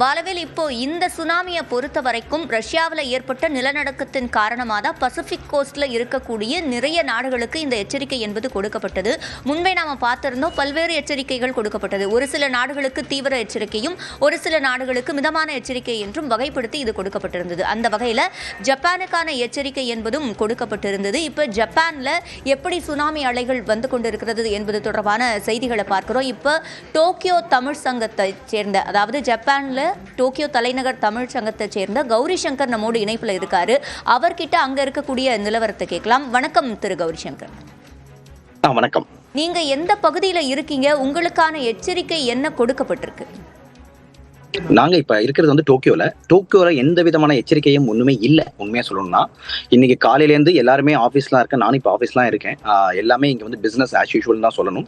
வாழவில் இப்போ இந்த சுனாமியை பொறுத்த வரைக்கும் ரஷ்யாவில் ஏற்பட்ட நிலநடுக்கத்தின் காரணமாக தான் பசிபிக் கோஸ்டில் இருக்கக்கூடிய நிறைய நாடுகளுக்கு இந்த எச்சரிக்கை என்பது கொடுக்கப்பட்டது. முன்பே நாம் பார்த்திருந்தோம் பல்வேறு எச்சரிக்கைகள் கொடுக்கப்பட்டது. ஒரு சில நாடுகளுக்கு தீவிர எச்சரிக்கையும் ஒரு சில நாடுகளுக்கு மிதமான எச்சரிக்கை என்றும் வகைப்படுத்தி இது கொடுக்கப்பட்டிருந்தது. அந்த வகையில் ஜப்பானுக்கான எச்சரிக்கை என்பதும் கொடுக்கப்பட்டிருந்தது. இப்போ ஜப்பானில் எப்படி சுனாமி அலைகள் வந்து கொண்டிருக்கிறது என்பது தொடர்பான செய்திகளை பார்க்கிறோம். இப்போ டோக்கியோ தமிழ் சங்கத்தை சேர்ந்த அதாவது ஜப்பானில் டோக்கியோ தலைநகர் தமிழ் சங்கத்தை சேர்ந்த கௌரி சங்கர் நம்மோடு இணைப்புல இருக்காரு. அவர்கிட்ட அங்க இருக்கக்கூடிய நிலவரத்தை கேட்கலாம். வணக்கம் திரு கௌரி சங்கர். வணக்கம். நீங்க எந்த பகுதியில இருக்கீங்க? உங்களுக்கான எச்சரிக்கை என்ன கொடுக்கப்பட்டிருக்கு? நாங்க இப்ப இருக்கிறது வந்து டோக்கியோல. டோக்கியோல எந்த விதமான எச்சரிக்கையும் ஒண்ணுமே இல்ல. உண்மையா சொல்லணும்னா இன்னைக்கு காலையில இருந்து எல்லாருமே ஆபீஸ்லாம் இருக்கேன் நானும் இப்ப ஆபீஸ்லாம் இருக்கேன். எல்லாமே இங்க வந்து பிசினஸ் ஆஸ் யூஷுவல் தான் சொல்லணும்.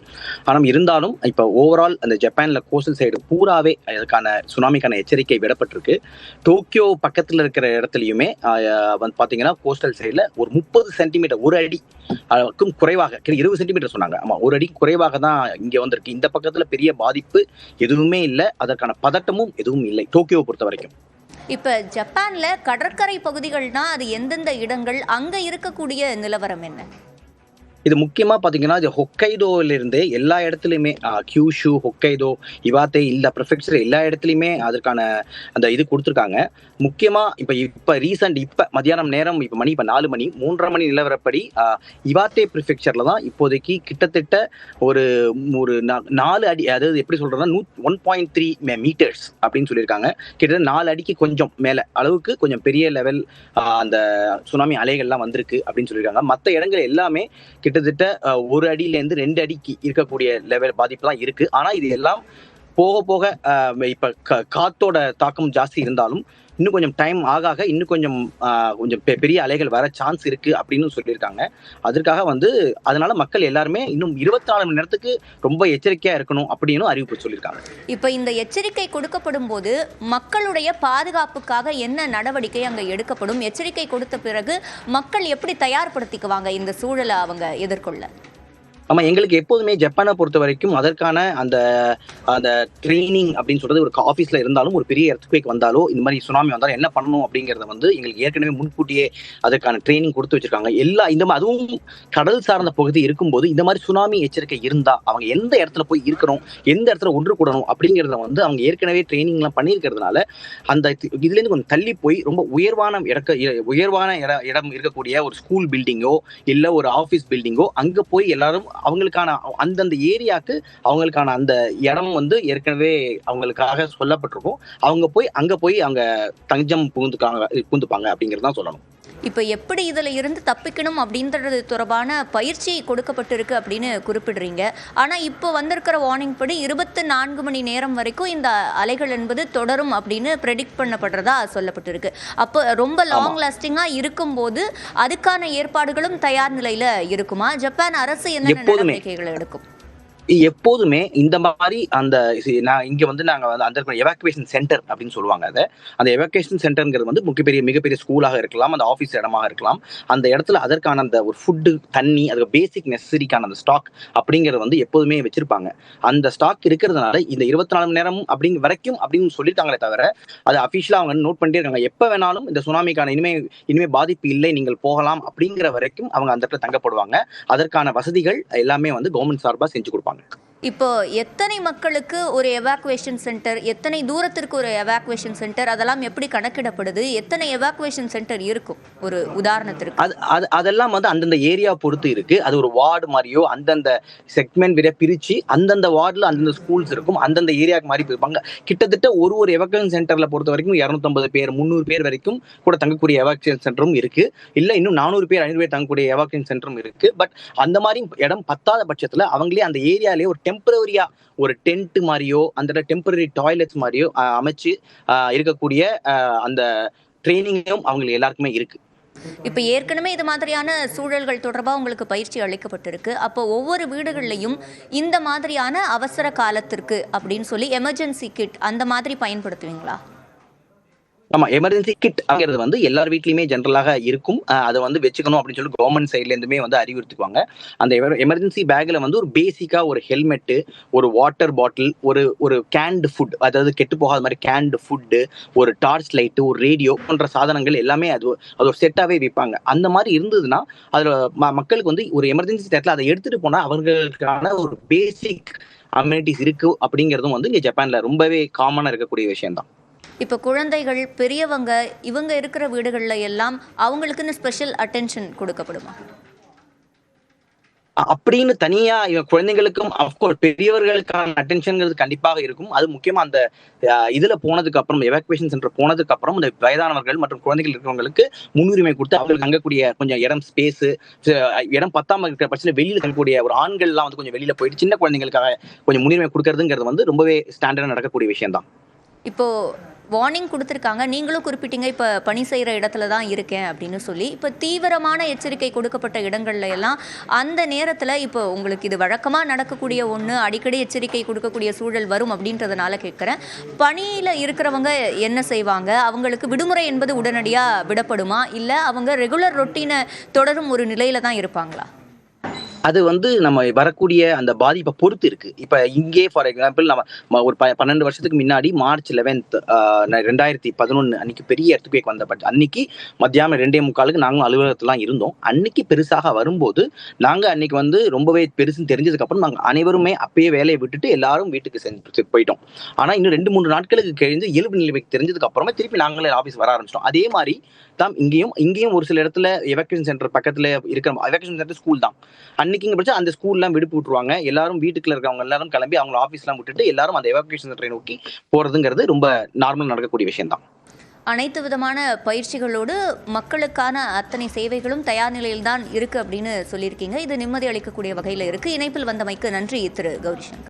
ஆனால் இருந்தாலும் இப்ப ஓவரால் அந்த ஜப்பான்ல கோஸ்டல் சைடு பூராவே அதுக்கான சுனாமிக்கான எச்சரிக்கை விடப்பட்டிருக்கு. டோக்கியோ பக்கத்துல இருக்கிற இடத்துலயுமே வந்து பாத்தீங்கன்னா கோஸ்டல் சைடுல ஒரு முப்பது சென்டிமீட்டர் ஒரு அடிக்கும் குறைவாக இருபது சென்டிமீட்டர் சொன்னாங்க. ஆமா ஒரு அடி குறைவாக தான் இங்க வந்திருக்கு. இந்த பக்கத்துல பெரிய பாதிப்பு எதுவுமே இல்லை. அதற்கான பதட்டமும் எதுவும் இல்லை. டோக்கியோ பொறுத்த வரைக்கும். இப்ப ஜப்பான்ல கடற்கரை பகுதிகள்னா அது எந்தெந்த இடங்கள் அங்க இருக்கக்கூடிய நிலவரம் என்ன? இது முக்கியமா பாத்தீங்கன்னா இது ஹொக்கைடோல இருந்து எல்லா இடத்துலயுமே கியூஷு ஹொக்கைடோ இவாத்தே இல்ல ப்ரிஃபெக்சர் எல்லா இடத்துலயுமே அதற்கான அந்த இது கொடுத்துருக்காங்க. முக்கியமா இப்ப இப்ப ரீசன்ட் இப்ப மதியானம் நேரம் இப்ப மணி இப்ப நாலு மணி மூன்றரை மணி நிலவரப்படி இவாத்தே ப்ரிஃபெக்சர்ல தான் இப்போதைக்கு கிட்டத்தட்ட ஒரு ஒரு நாலு அடி அதாவது எப்படி சொல்றதுன்னா நூ ஒன் பாயிண்ட் த்ரீ மீட்டர்ஸ் அப்படின்னு சொல்லியிருக்காங்க. கிட்டத்தட்ட நாலு அடிக்கு கொஞ்சம் மேல அளவுக்கு கொஞ்சம் பெரிய லெவல் அந்த சுனாமி அலைகள்லாம் வந்திருக்கு அப்படின்னு சொல்லியிருக்காங்க. மற்ற இடங்கள் எல்லாமே கிட்டத்தட்ட ஒரு அடியில இருந்து ரெண்டு அடிக்கு இருக்கக்கூடிய லெவல் பாதிப்புலாம் இருக்கு. ஆனா இது எல்லாம் போக போக இப்ப காத்தோட தாக்கம் ஜாஸ்தி இருந்தாலும் இன்னும் கொஞ்சம் டைம் ஆக ஆக இன்னும் கொஞ்சம் கொஞ்சம் பெ- பெரிய அலைகள் வர சான்ஸ் இருக்கு அப்படின்னு சொல்லியிருக்காங்க. அதற்காக வந்து அதனால மக்கள் எல்லாருமே இன்னும் இருபத்தி நாலு மணி நேரத்துக்கு ரொம்ப எச்சரிக்கையா இருக்கணும் அப்படின்னு அறிவிப்பு சொல்லியிருக்காங்க. இப்ப இந்த எச்சரிக்கை கொடுக்கப்படும் போது மக்களுடைய பாதுகாப்புக்காக என்ன நடவடிக்கை அங்க எடுக்கப்படும்? எச்சரிக்கை கொடுத்த பிறகு மக்கள் எப்படி தயார்படுத்திக்குவாங்க இந்த சூழலை அவங்க எதிர்கொள்ள? ஆமா எங்களுக்கு எப்போதுமே ஜப்பானை பொறுத்த வரைக்கும் அதற்கான அந்த அந்த ட்ரைனிங் அப்படின்னு சொல்றது ஒரு ஆஃபீஸ்ல இருந்தாலும் ஒரு பெரிய எர்த்குவேக் வந்தாலோ இந்த மாதிரி சுனாமி வந்தாலும் என்ன பண்ணணும் அப்படிங்கறத வந்து எங்களுக்கு ஏற்கனவே முன்கூட்டியே அதற்கான ட்ரைனிங் கொடுத்து வச்சிருக்காங்க. எல்லா இந்த மாதிரி அதுவும் கடல் சார்ந்த பகுதி இருக்கும்போது இந்த மாதிரி சுனாமி எச்சரிக்கை இருந்தா அவங்க எந்த இடத்துல போய் இருக்கணும் எந்த இடத்துல ஒன்று கூடணும் அப்படிங்கறத வந்து அவங்க ஏற்கனவே ட்ரைனிங் எல்லாம் பண்ணியிருக்கிறதுனால அந்த இதுலேருந்து இதுல இருந்து கொஞ்சம் தள்ளி போய் ரொம்ப உயர்வான இடக்க உயர்வான இடம் இருக்கக்கூடிய ஒரு ஸ்கூல் பில்டிங்கோ இல்ல ஒரு ஆஃபீஸ் பில்டிங்கோ அங்க போய் எல்லாரும் அவங்களுக்கான அந்தந்த ஏரியாவுக்கு அவங்களுக்கான அந்த இடம் வந்து ஏற்கனவே அவங்களுக்காக சொல்லப்பட்டிருக்கும். அவங்க போய் அங்க போய் அவங்க தஞ்சம் புகுந்துக்காங்க புகுந்துப்பாங்க அப்படிங்கிறது தான் சொல்லணும். இப்ப எப்படி இதுல இருந்து தப்பிக்கணும் அப்படின்றது தொடர்பான பயிற்சி கொடுக்கப்பட்டிருக்கு அப்படின்னு குறிப்பிடுறீங்க. ஆனா இப்போ வந்திருக்கிற வார்னிங் படி இருபத்தி நான்கு மணி நேரம் வரைக்கும் இந்த அலைகள் என்பது தொடரும் அப்படின்னு ப்ரெடிக்ட் பண்ணப்படுறதா சொல்லப்பட்டிருக்கு. அப்போ ரொம்ப லாங் லாஸ்டிங்கா இருக்கும்போது அதுக்கான ஏற்பாடுகளும் தயார் நிலையில இருக்குமா? ஜப்பான் அரசு என்னென்ன. நடவடிக்கைகள் எடுக்கும்? எப்போதுமே இந்த மாதிரி அந்த நான் இங்க வந்து நாங்க வந்து அந்த எவாக்குவேஷன் சென்டர் அப்படின்னு சொல்லுவாங்க அதை. அந்த எவாக்குவேஷன் சென்டர்ங்கிறது வந்து மிகப்பெரிய மிகப்பெரிய ஸ்கூலாக இருக்கலாம் அந்த ஆஃபீஸ் இடமாக இருக்கலாம். அந்த இடத்துல அதற்கான அந்த ஒரு ஃபுட்டு தண்ணி அதுக்கு பேசிக் நெசசரிக்கான அந்த ஸ்டாக் அப்படிங்கிறது வந்து எப்போதுமே வச்சிருப்பாங்க. அந்த ஸ்டாக் இருக்கிறதுனால இந்த இருபத்தி நாலு மணி நேரம் அப்படிங்க வரைக்கும் அப்படின்னு சொல்லியிருக்காங்களே தவிர அது அஃபிஷியலாக அவங்க நோட் பண்ணிட்டே இருக்காங்க. எப்போ வேணாலும் இந்த சுனாமிக்கான இனிமே இனிமே பாதிப்பு இல்லை நீங்கள் போகலாம் அப்படிங்கிற வரைக்கும் அவங்க அந்த இடத்துல தங்கப்படுவாங்க. அதற்கான வசதிகள் எல்லாமே வந்து கவர்மெண்ட் சார்பாக செஞ்சு கொடுப்பாங்க. இப்போ எத்தனை மக்களுக்கு ஒரு எவாக்குவேஷன் சென்டர் எத்தனை தூரத்திற்கு ஒரு எவாக்குவேஷன் சென்டர் அதெல்லாம் எப்படி கணக்கிடப்படுது? எத்தனை எவாக்குவேஷன் சென்டர் இருக்கும்? ஒரு உதாரணத்திற்கு. அது அது அதெல்லாம் வந்து அந்தந்த ஏரியா பொறுத்து இருக்கு. அது ஒரு வார்டு மாதிரியோ அந்தந்த செக்மெண்ட் விட பிரிச்சு அந்தந்த வார்டில் அந்தந்த ஸ்கூல்ஸ் இருக்கும் அந்தந்த ஏரியாவுக்கு மாதிரி இருப்பாங்க கிட்டத்தட்ட ஒரு ஒரு எவாக்குவேஷன் சென்டர்ல பொறுத்த வரைக்கும் இரநூத்தம்பது பேர் முந்நூறு பேர் வரைக்கும் கூட தங்கக்கூடிய எவாக்குவேஷன் சென்டரும் இருக்கு. இல்லை இன்னும் நானூறு பேர் ஐநூறு பேர் தங்கக்கூடிய எவாக்குவேஷன் சென்டரும் இருக்கு. பட் அந்த மாதிரி இடம் பத்தாத பட்சத்தில் அவங்களே அந்த ஏரியாலே ஒரு டெம்பரரியா ஒரு டென்ட் மாதிரியோ அந்த டெம்பரரி டாய்லெட்ஸ் மாதிரியோ அமைச்சு இருக்கக்கூடிய அந்த ட்ரைனிங்கும் அவங்களுக்கு எல்லாருக்குமே இருக்கு. இப்போ ஏற்கனவே இது மாதிரியான சூழல்கள் தொடர்பாக உங்களுக்கு பயிற்சி அளிக்கப்பட்டிருக்கு. அப்போ ஒவ்வொரு வீடுகள்லையும் இந்த மாதிரியான அவசர காலத்திற்கு அப்படின்னு சொல்லி எமர்ஜென்சி கிட் அந்த மாதிரி பயன்படுத்துவீங்களா? ஆமா எமர்ஜென்சி கிட் அப்படிங்கிறது வந்து எல்லார் வீட்லயுமே ஜென்ரலாக இருக்கும். அதை வந்து வச்சுக்கணும் அப்படின்னு சொல்லி கவர்மெண்ட் சைட்ல இருந்துமே வந்து அறிவுறுத்துக்குவாங்க. அந்த எமர்ஜென்சி பேக்ல வந்து ஒரு பேசிக்கா ஒரு ஹெல்மெட்டு ஒரு வாட்டர் பாட்டில் ஒரு ஒரு கேண்டு ஃபுட் அதாவது கெட்டு போகாத மாதிரி கேண்டு ஃபுட்டு ஒரு டார்ச் லைட்டு ஒரு ரேடியோ போன்ற சாதனங்கள் எல்லாமே அது அது ஒரு செட்டாவே விற்பாங்க அந்த மாதிரி இருந்ததுன்னா அதுல ம- மக்களுக்கு வந்து ஒரு எமர்ஜென்சி நேரத்தில் அதை எடுத்துட்டு போனா அவர்களுக்கான ஒரு பேசிக் அம்யூனிட்டிஸ் இருக்கு அப்படிங்கிறதும் வந்து இங்க ஜப்பான்ல ரொம்பவே காமனா இருக்கக்கூடிய விஷயம் தான் இப்போ குழந்தைகள் பெரியவங்க இவங்க இருக்கிற வீடுகளில் எல்லாம் அவங்களுக்குன்னு ஸ்பெஷல் அட்டென்ஷன் கொடுக்கப்படுமா? அப்படின்னு தனியா இவ- குழந்தைங்களுக்கும் அஃப்கோர்ஸ் பெரியவர்களுக்கான அட்டென்ஷன்ங்கிறது கண்டிப்பாக இருக்கும். அது முக்கியமா அந்த இதுல போனதுக்கு அப்புறம் எவாக்குவேஷன் சென்டர் போனதுக்கு அப்புறம் இந்த வயதானவர்கள் மற்றும் குழந்தைகள் இருக்கிறவங்களுக்கு முன்னுரிமை கொடுத்து அவங்களுக்கு தங்கக்கூடிய கொஞ்சம் இடம் ஸ்பேஸ் இடம் பத்தாம இருக்கிற பட்சத்தில் வெளியில தங்கக்கூடிய ஒரு ஆண்கள்லாம் வந்து கொஞ்சம் வெளியில போயிட்டு சின்ன குழந்தைங்களுக்காக கொஞ்சம் முன்னுரிமை கொடுக்கறதுங்கிறது வந்து ரொம்பவே ஸ்டாண்டர்டா நடக்கக்கூடிய விஷயம் தான் இப்போ வார்னிங் கொடுத்துருக்காங்க. நீங்களும் குறிப்பிட்டீங்க இப்போ பணி செய்கிற இடத்துல தான் இருக்கேன் அப்படின்னு சொல்லி. இப்போ தீவிரமான எச்சரிக்கை கொடுக்கப்பட்ட இடங்கள்ல எல்லாம் அந்த நேரத்தில் இப்போ உங்களுக்கு இது வழக்கமாக நடக்கக்கூடிய ஒன்று அடிக்கடி எச்சரிக்கை கொடுக்கக்கூடிய சூழல் வரும் அப்படின்றதுனால கேட்குறேன் பணியில் இருக்கிறவங்க என்ன செய்வாங்க? அவங்களுக்கு விடுமுறை என்பது உடனடியாக விடப்படுமா? இல்லை அவங்க ரெகுலர் ரொட்டீனை தொடரும் ஒரு நிலையில தான் இருப்பாங்களா? அது வந்து நம்ம வரக்கூடிய அந்த பாதிப்பை பொறுத்து இருக்கு இப்ப இங்கே ஃபார் எக்ஸாம்பிள் நம்ம ஒரு ப- பன்னெண்டு வருஷத்துக்கு முன்னாடி மார்ச் லெவன்த் ரெண்டாயிரத்தி பதினொன்று அன்னைக்கு பெரிய எர்த்துக்குவேக் வந்த பட் அன்னைக்கு மத்தியானம் ரெண்டே முக்காலுக்கு நாங்களும் அலுவலகத்துலாம் இருந்தோம். அன்னைக்கு பெருசாக வரும்போது நாங்க அன்னைக்கு வந்து ரொம்பவே பெருசுன்னு தெரிஞ்சதுக்கு அப்புறம் அனைவருமே அப்பயே வேலையை விட்டுட்டு எல்லாரும் வீட்டுக்கு சென்று போயிட்டோம். ஆனா இன்னும் ரெண்டு மூணு நாட்களுக்கு கழிந்து இயல்பு நிலைமைக்கு தெரிஞ்சதுக்கு அப்புறமா திருப்பி நாங்களே ஆபீஸ் வர ஆரம்பிச்சிட்டோம். அதே மாதிரி தான் இங்கேயும் இங்கேயும் ஒரு சில இடத்துல எவாக்குவேஷன் சென்டர் பக்கத்துல இருக்கிற எவாக்குவேஷன் சென்டர் ஸ்கூல் தான். அன்னைக்குங்க பட்சம் அந்த ஸ்கூல்லாம் விடுப்பு விட்டுருவாங்க. எல்லாரும் வீட்டுக்குள்ள இருக்கவங்க எல்லாரும் கிளம்பி அவங்க ஆஃபீஸ்லாம் விட்டுட்டு எல்லாரும் அந்த எவாக்குவேஷன் சென்டரை நோக்கி போறதுங்கிறது ரொம்ப நார்மல் நடக்கக்கூடிய விஷயம் தான் அனைத்து விதமான பயிற்சிகளோடு மக்களுக்கான அத்தனை சேவைகளும் தயார் நிலையில்தான் இருக்கு அப்படின்னு சொல்லியிருக்கீங்க. இது நிம்மதி அளிக்கக்கூடிய வகையில் இருக்கு. இணைப்பில் வந்தமைக்கு நன்றி திரு கௌரிசங்கர்.